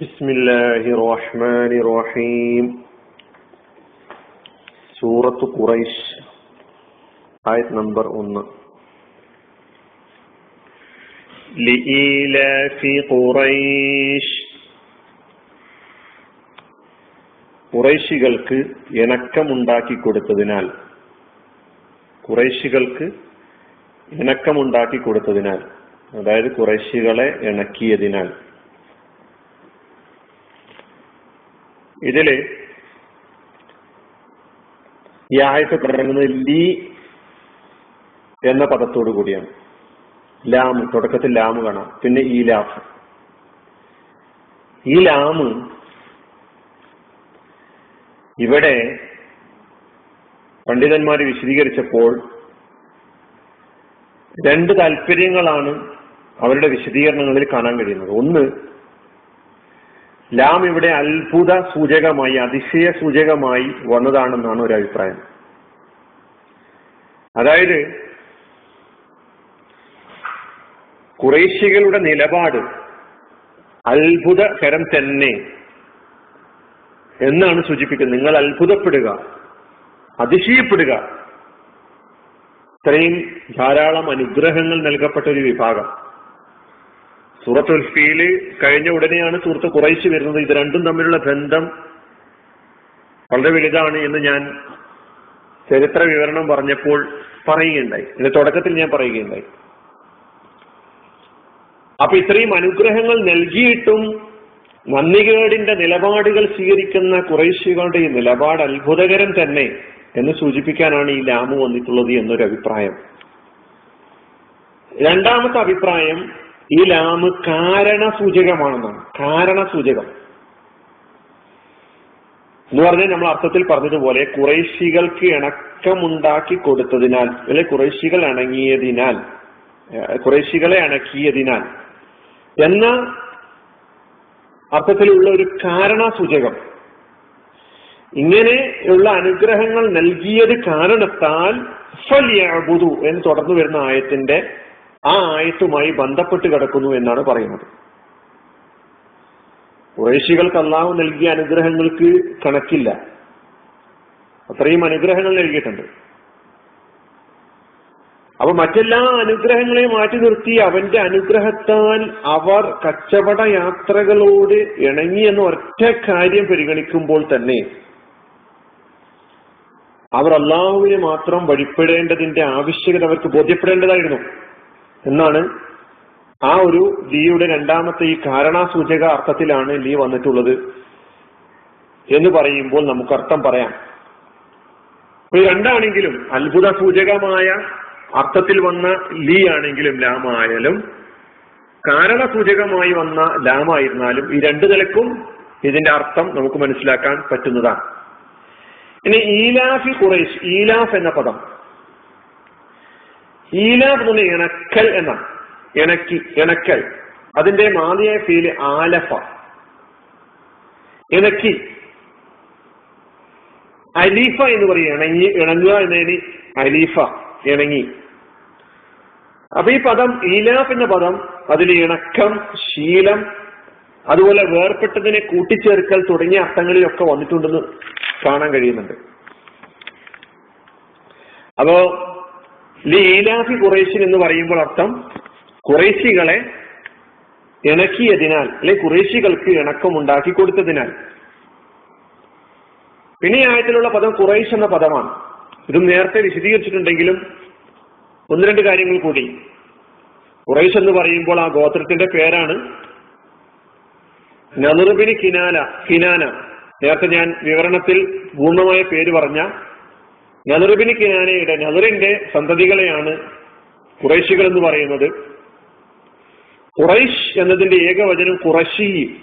بسم الله الرحمن الرحيم സൂറത്ത് ഖുറൈശ് ആയത് നമ്പർ ഒന്ന് لإيلاف قريش കുറേശികൾക്ക് ഇണക്കമുണ്ടാക്കി കൊടുത്തതിനാൽ കുറേശികൾക്ക് ഇണക്കമുണ്ടാക്കി കൊടുത്തതിനാൽ അതായത് കുറേശികളെ ഇണക്കിയതിനാൽ ഇതിൽ ഈ ആയത്ത് തുടങ്ങുന്നത് ലീ എന്ന പദത്തോടു കൂടിയാണ്. ലാമ് തുടക്കത്തിൽ ലാമ് കാണാം പിന്നെ ഈ ലാഫ് ഈ ലാമ് ഇവിടെ പണ്ഡിതന്മാർ വിശദീകരിച്ചപ്പോൾ രണ്ട് താല്പര്യങ്ങളാണ് അവരുടെ വിശദീകരണങ്ങളിൽ കാണാൻ കഴിയുന്നത്. ഒന്ന് ലാം ഇവിടെ അത്ഭുത സൂചകമായി അതിശയ സൂചകമായി വന്നതാണെന്നാണ് ഒരു അഭിപ്രായം. അതായത് കുറേശികളുടെ നിലപാട് അത്ഭുതകരം തന്നെ എന്നാണ് സൂചിപ്പിക്കുന്നത്. നിങ്ങൾ അത്ഭുതപ്പെടുക അതിശയപ്പെടുക. ഇത്രയും ധാരാളം അനുഗ്രഹങ്ങൾ നൽകപ്പെട്ട ഒരു വിഭാഗം. സൂറത്ത് ഉൽഫിയിൽ കഴിഞ്ഞ ഉടനെയാണ് സൂറത്ത് കുറയിച്ചു വരുന്നത്. ഇത് രണ്ടും തമ്മിലുള്ള ബന്ധം വളരെ വലുതാണ് എന്ന് ഞാൻ ചരിത്ര വിവരണം പറഞ്ഞപ്പോൾ പറയുകയുണ്ടായി. ഇതിന്റെ തുടക്കത്തിൽ ഞാൻ പറയുകയുണ്ടായി. അപ്പൊ ഇത്രയും അനുഗ്രഹങ്ങൾ നൽകിയിട്ടും നന്ദികേടിന്റെ നിലപാടുകൾ സ്വീകരിക്കുന്ന കുറേശികളുടെ ഈ നിലപാട് അത്ഭുതകരം തന്നെ എന്ന് സൂചിപ്പിക്കാനാണ് ഈ ലാമു വന്നിട്ടുള്ളത് എന്നൊരു അഭിപ്രായം രണ്ടാമത്തെ അഭിപ്രായം ഈ ലാമ് കാരണ സൂചകമാണെന്നാണ് കാരണ സൂചകം എന്ന് പറഞ്ഞാൽ നമ്മൾ അർത്ഥത്തിൽ പറഞ്ഞതുപോലെ കുറേശികൾക്ക് ഇണക്കമുണ്ടാക്കി കൊടുത്തതിനാൽ അല്ലെ കുറേശികൾ അണങ്ങിയതിനാൽ കുറേശികളെ അണക്കിയതിനാൽ. എന്ന അർത്ഥത്തിലുള്ള ഒരു കാരണ സൂചകം ഇങ്ങനെയുള്ള അനുഗ്രഹങ്ങൾ നൽകിയത് കാരണത്താൽ ഫല്യാബുദു എന്ന് തുടർന്നു വരുന്ന ആയത്തിന്റെ ആ ആയത്തുമായി ബന്ധപ്പെട്ട് കിടക്കുന്നു എന്നാണ് പറയുന്നത്. കുറേശികൾക്ക് അള്ളാഹു നൽകിയ അനുഗ്രഹങ്ങൾക്ക് കണക്കില്ല. അത്രയും അനുഗ്രഹങ്ങൾ നൽകിയിട്ടുണ്ട്. അപ്പൊ മറ്റെല്ലാ അനുഗ്രഹങ്ങളെയും മാറ്റി നിർത്തി അവന്റെ അനുഗ്രഹത്താൽ അവർ കച്ചവട യാത്രകളോട് ഇണങ്ങി എന്ന ഒറ്റ കാര്യം പരിഗണിക്കുമ്പോൾ തന്നെ അവർ അള്ളാഹുവിനെ മാത്രം വഴിപ്പെടേണ്ടതിന്റെ ആവശ്യകത അവർക്ക് ബോധ്യപ്പെടേണ്ടതായിരുന്നു. എന്നാണ് ആ ഒരു ലീയുടെ രണ്ടാമത്തെ ഈ കാരണാസൂചക അർത്ഥത്തിലാണ് ലീ വന്നിട്ടുള്ളത് എന്ന് പറയുമ്പോൾ നമുക്ക് അർത്ഥം പറയാം ഈ രണ്ടാണെങ്കിലും അത്ഭുത സൂചകമായ അർത്ഥത്തിൽ വന്ന ലീ ആണെങ്കിലും ലാമായാലും കാരണസൂചകമായി വന്ന ലാമായിരുന്നാലും ഈ രണ്ടു നിലക്കും ഇതിന്റെ അർത്ഥം നമുക്ക് മനസ്സിലാക്കാൻ പറ്റുന്നതാണ്. ഇനി ഈലാഫി ഖുറൈഷ് ഈലാഫ് എന്ന പദം. എന്ന് ഇണക്കൽ എന്നാണ്. ഇണക്കി ഇണക്കൽ. അതിന്റെ മാതിയായ ഫീൽ ആലഫ. ഇണക്കി. അലീഫ എന്ന് പറയും. ഇണങ്ങി ഇണങ്ങുക എന്നതിന് അലീഫ ഇണങ്ങി. അപ്പൊ ഈ പദം ഈലാഫ് എന്ന പദം അതിൽ ഇണക്കം ശീലം അതുപോലെ വേർപെട്ടതിനെ കൂട്ടിച്ചേർക്കൽ തുടങ്ങിയ അർത്ഥങ്ങളിലൊക്കെ വന്നിട്ടുണ്ടെന്ന് കാണാൻ കഴിയുന്നുണ്ട്. അപ്പോ ലീലാഫി ഖുറേശിൻ എന്ന് പറയുമ്പോൾ അർത്ഥം കുറേശികളെ ഇണക്കിയതിനാൽ അല്ലെ കുറേശികൾക്ക് ഇണക്കം ഉണ്ടാക്കി കൊടുത്തതിനാൽ. പിന്നെ ആയത്തിലുള്ള പദം കുറേശ് എന്ന പദമാണ്. ഇതും നേരത്തെ വിശദീകരിച്ചിട്ടുണ്ടെങ്കിലും ഒന്ന് രണ്ട് കാര്യങ്ങൾ കൂടി. കുറേശ് എന്ന് പറയുമ്പോൾ ആ ഗോത്രത്തിന്റെ പേരാണ് നലുറുബിന് കിനാന കിനാന. നേരത്തെ ഞാൻ വിവരണത്തിൽ പൂർണമായ പേര് പറഞ്ഞ നലുറുബിന് കിനാനയുടെ നദറിന്റെ സന്തതികളെയാണ് കുറേശികൾ എന്ന് പറയുന്നത്. കുറൈഷ് എന്നതിന്റെ ഏകവചനം കുറശി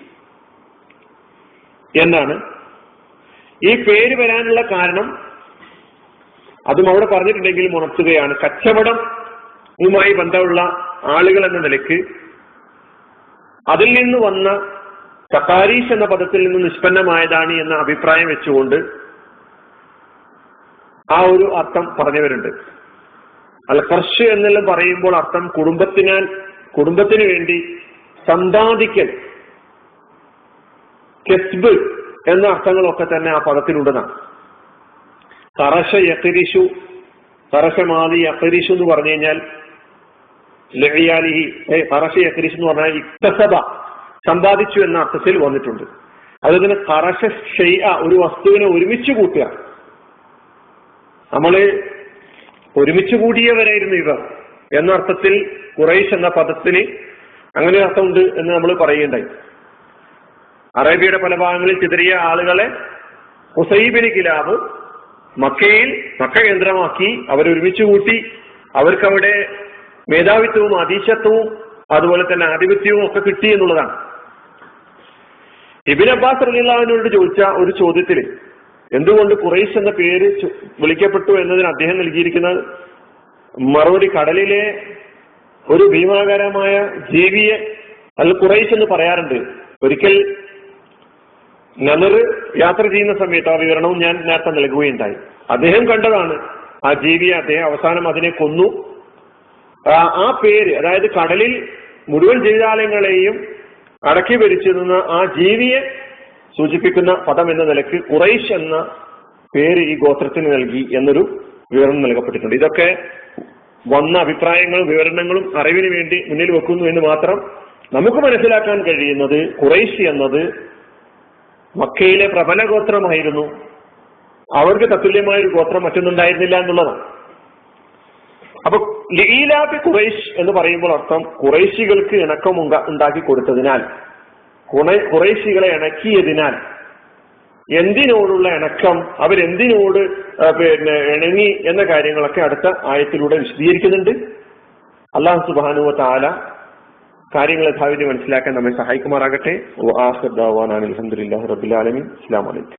എന്നാണ്. ഈ പേര് വരാനുള്ള കാരണം അതും അവിടെ പറഞ്ഞിട്ടുണ്ടെങ്കിലും ഉണർത്തുകയാണ്. കച്ചവടവുമായി ബന്ധമുള്ള ആളുകൾ എന്ന നിലയ്ക്ക് അതിൽ നിന്ന് വന്ന കത്താരീഷ് എന്ന പദത്തിൽ നിന്ന് നിഷ്പന്നമായതാണ് എന്ന അഭിപ്രായം വെച്ചുകൊണ്ട് ആ ഒരു അർത്ഥം പറഞ്ഞവരുണ്ട്. അൽ കർഷ് എന്നെല്ലാം പറയുമ്പോൾ അർത്ഥം കുടുംബത്തിനാൽ കുടുംബത്തിന് വേണ്ടി സമ്പാദിക്കൽ കെസ്ബ് എന്ന അർത്ഥങ്ങളൊക്കെ തന്നെ ആ പദത്തിലുണ്ടെന്നാണ്. കറശ യക്കരിശു കറശമാതി യക്കരിശു എന്ന് പറഞ്ഞു കഴിഞ്ഞാൽ ലഹിയാലിഹി കറശ യക്കരിശു എന്ന് പറഞ്ഞാൽ ഇക്തസഭ സമ്പാദിച്ചു എന്ന അർത്ഥത്തിൽ വന്നിട്ടുണ്ട്. അതുപോലെ കറശ ഷെയ്യ ഒരു വസ്തുവിനെ ഒരുമിച്ച് കൂട്ടുക. നമ്മൾ ഒരുമിച്ച് കൂടിയവരായിരുന്നു ഇവർ. എന്ന അർത്ഥത്തിൽ ഖുറൈഷ് എന്ന പദത്തിന് അങ്ങനെ അർത്ഥമുണ്ട് എന്ന് നമ്മൾ പറയുകയുണ്ടായി. അറേബ്യയുടെ പല ഭാഗങ്ങളിൽ ചിതറിയ ആളുകളെ ഹുസൈബിന് കിലാബ് മക്കയിൽ മക്ക കേന്ദ്രമാക്കി അവരൊരുമിച്ച് കൂട്ടി അവർക്കവിടെ മേധാവിത്വവും അതീശത്വവും അതുപോലെ തന്നെ ആധിപത്യവും ഒക്കെ കിട്ടി എന്നുള്ളതാണ്. ഇബിൻ അബ്ബാസ് റലിള്ളാവിനോട് ചോദിച്ച ഒരു ചോദ്യത്തിൽ എന്തുകൊണ്ട് കുറേശ് എന്ന പേര് വിളിക്കപ്പെട്ടു എന്നതിന് അദ്ദേഹം നൽകിയിരിക്കുന്ന മറുപടി കടലിലെ ഒരു ഭീമാകാരമായ ജീവിയെ അൽ കുറേശ് എന്ന് പറയാറുണ്ട്. ഒരിക്കൽ നമർ യാത്ര ചെയ്യുന്ന സമയത്ത് ആ വിവരണവും ഞാൻ നേരത്തെ നൽകുകയുണ്ടായി. അദ്ദേഹം കണ്ടതാണ് ആ ജീവിയെ അദ്ദേഹം അവസാനം അതിനെ കൊന്നു. ആ പേര് അതായത് കടലിൽ മുഴുവൻ ജീവജാലങ്ങളെയും അടക്കി ഭരിച്ചിരുന്ന ആ ജീവിയെ സൂചിപ്പിക്കുന്ന പദം എന്ന നിലയ്ക്ക് ഖുറൈഷ് എന്ന പേര് ഈ ഗോത്രത്തിന് നൽകി എന്നൊരു വിവരണം നൽകപ്പെട്ടിട്ടുണ്ട്. ഇതൊക്കെ വന്ന അഭിപ്രായങ്ങളും വിവരണങ്ങളും അറിവിന് വേണ്ടി മുന്നിൽ വെക്കുന്നു എന്ന് മാത്രം നമുക്ക് മനസ്സിലാക്കാൻ കഴിയുന്നത് ഖുറൈഷ് എന്നത് മക്കയിലെ പ്രബല ഗോത്രമായിരുന്നു. അവർക്ക് തത്തുല്യമായ ഒരു ഗോത്രം മറ്റൊന്നുണ്ടായിരുന്നില്ല എന്നുള്ളതാണ്. അപ്പൊ ലീലാബി ഖുറൈഷ് എന്ന് പറയുമ്പോൾ അർത്ഥം ഖുറൈശികൾക്ക് ഇണക്കം ഉണ്ടാക്കി കൊടുത്തതിനാൽ ഖുറൈശികളെ ഇണക്കിയതിനാൽ എന്തിനോടുള്ള ഇണക്കം? അവരെന്തിനോട് പിന്നെ ഇണങ്ങി എന്ന കാര്യങ്ങളൊക്കെ അടുത്ത ആയത്തിലൂടെ വിശദീകരിക്കുന്നുണ്ട്. അള്ളാഹു സുബാനുവ താല കാര്യങ്ങൾ യഥാവിധി മനസ്സിലാക്കാൻ നമ്മെ സഹായിക്കുമാറാകട്ടെ. അലഹമുല്ലാ റബുലാലമി അസ്ലാം വലൈക്കും